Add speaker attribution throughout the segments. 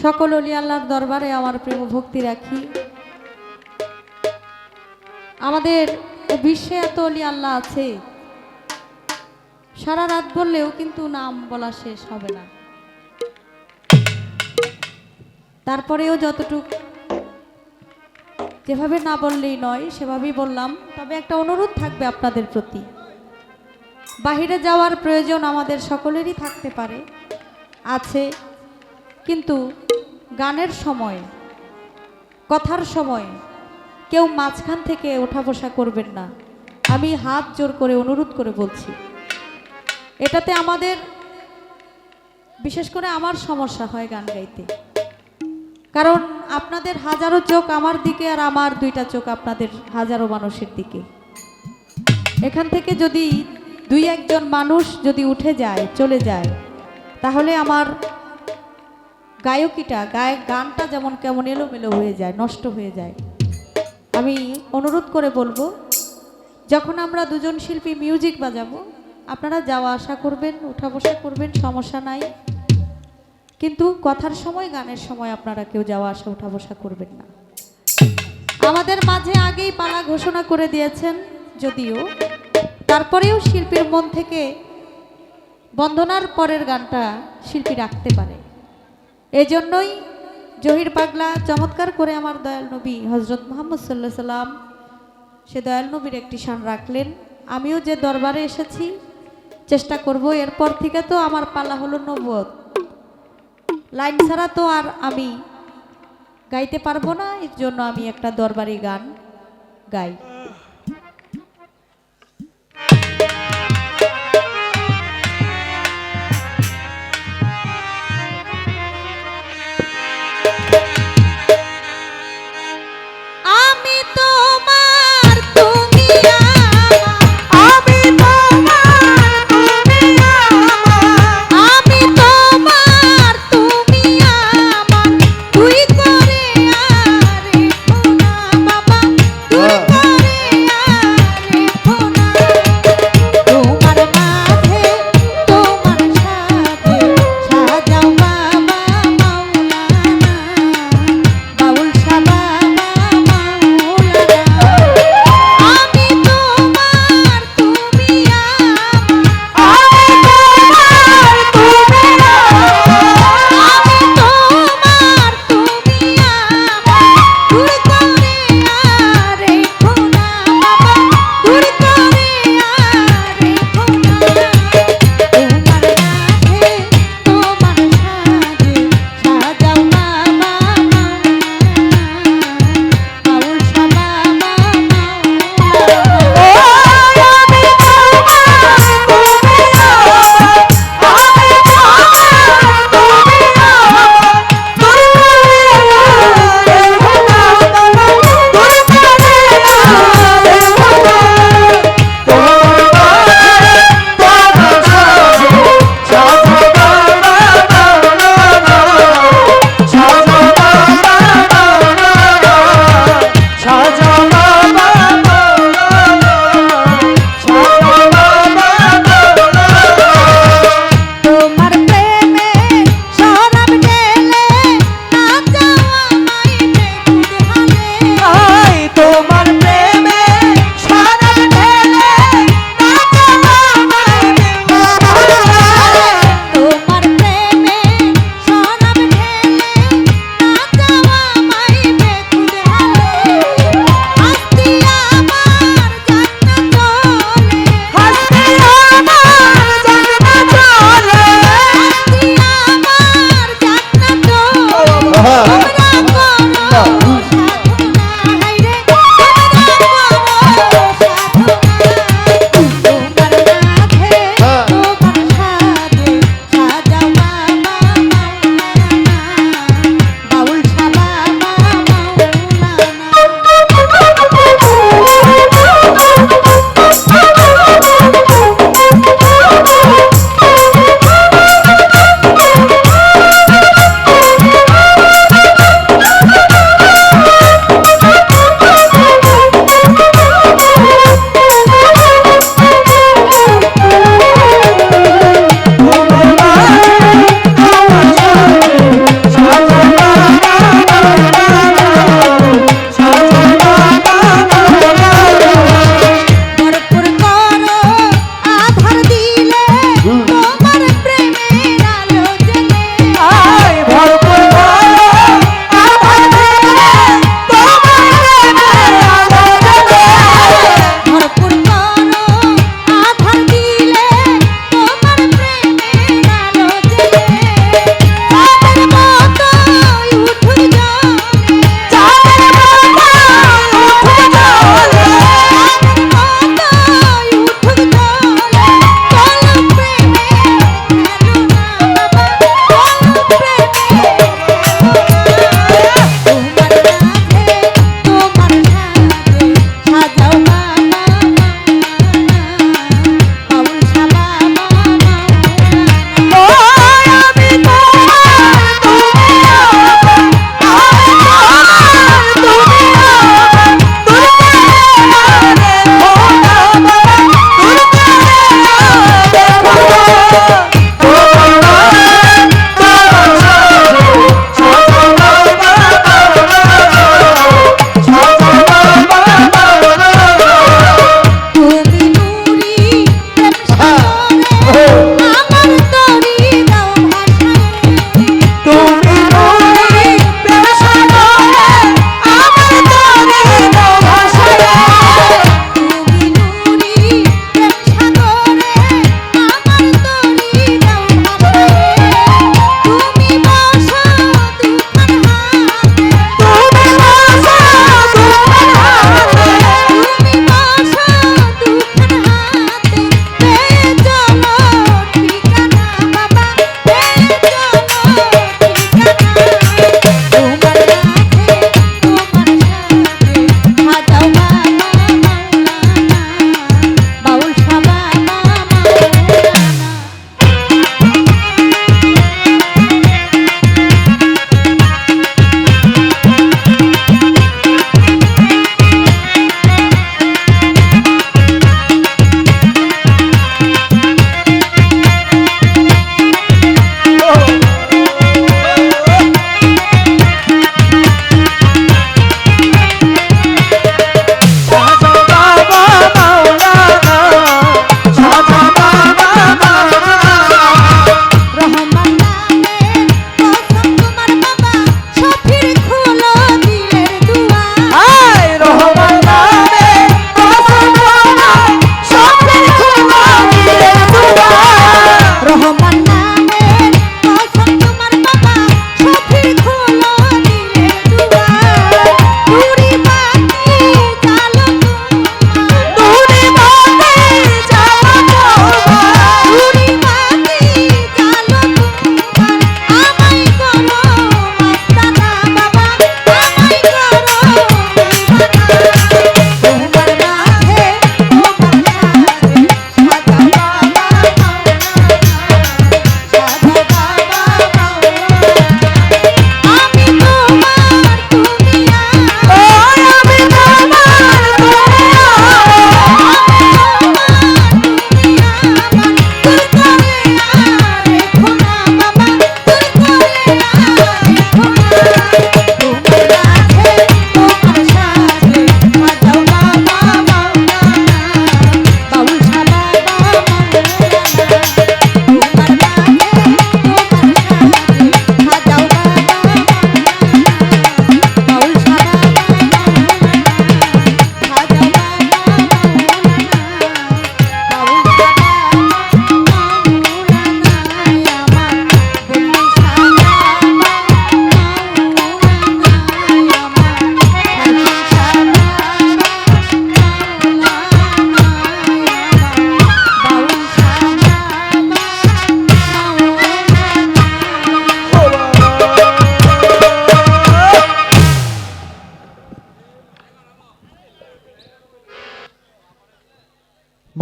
Speaker 1: সকল অলি আল্লাহর দরবারে আমার প্রেম ভক্তি রাখি। আমাদের বিশ্বে এত অলি আল্লাহ আছে। সারা রাত বললেও কিন্তু নাম বলা শেষ হবে না। তারপরেও যতটুক যেভাবে না বললেই নয়, সেভাবেই বললাম। তবে একটা অনুরোধ থাকবে আপনাদের প্রতি। বাহিরে যাওয়ার প্রয়োজন আমাদের সকলেরই থাকতে পারে, আছে। কিন্তু গানের সময়, কথার সময় কেউ মাঝখান থেকে ওঠা বসা করবেন না। আমি হাত জোর করে অনুরোধ করে বলছি, এটাতে আমাদের, বিশেষ করে আমার সমস্যা হয় গান গাইতে। কারণ আপনাদের হাজারো চোখ আমার দিকে আর আমার দুইটা চোখ আপনাদের হাজারো মানুষের দিকে। এখান থেকে যদি দুই একজন মানুষ যদি উঠে যায়, চলে যায়, তাহলে আমার গায়কিটা, গায়ক গানটা যেমন কেমন এলোমেলো হয়ে যায়, নষ্ট হয়ে যায়। আমি অনুরোধ করে বলব, যখন আমরা দুজন শিল্পী মিউজিক বাজাবো, আপনারা যাওয়া আসা করবেন, উঠা বসা করবেন, সমস্যা নাই। কিন্তু কথার সময়, গানের সময় আপনারা কেউ যাওয়া আসা, উঠা বসা করবেন না। আমাদের মাঝে আগেই পালা ঘোষণা করে দিয়েছেন, যদিও। তারপরেও শিল্পীর মন থেকে বন্দনার পরের গানটা শিল্পী রাখতে পারে। এজন্যই জহির পাগলা চমৎকার করে আমার দয়াল নবী হজরত মোহাম্মদ সাল্লাহ সাল্লাম সে দয়াল নবীর একটি শান রাখলেন। আমিও যে দরবারে এসেছি, চেষ্টা করব এরপর থেকে তো আমার পালা হলো নবদ লাইন ছাড়া তো আর আমি গাইতে পারব না, এর জন্য আমি একটা দরবারি গান গাই।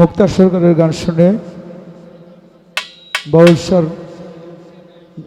Speaker 2: মুক্তা সরকারের গান শুনে বাউল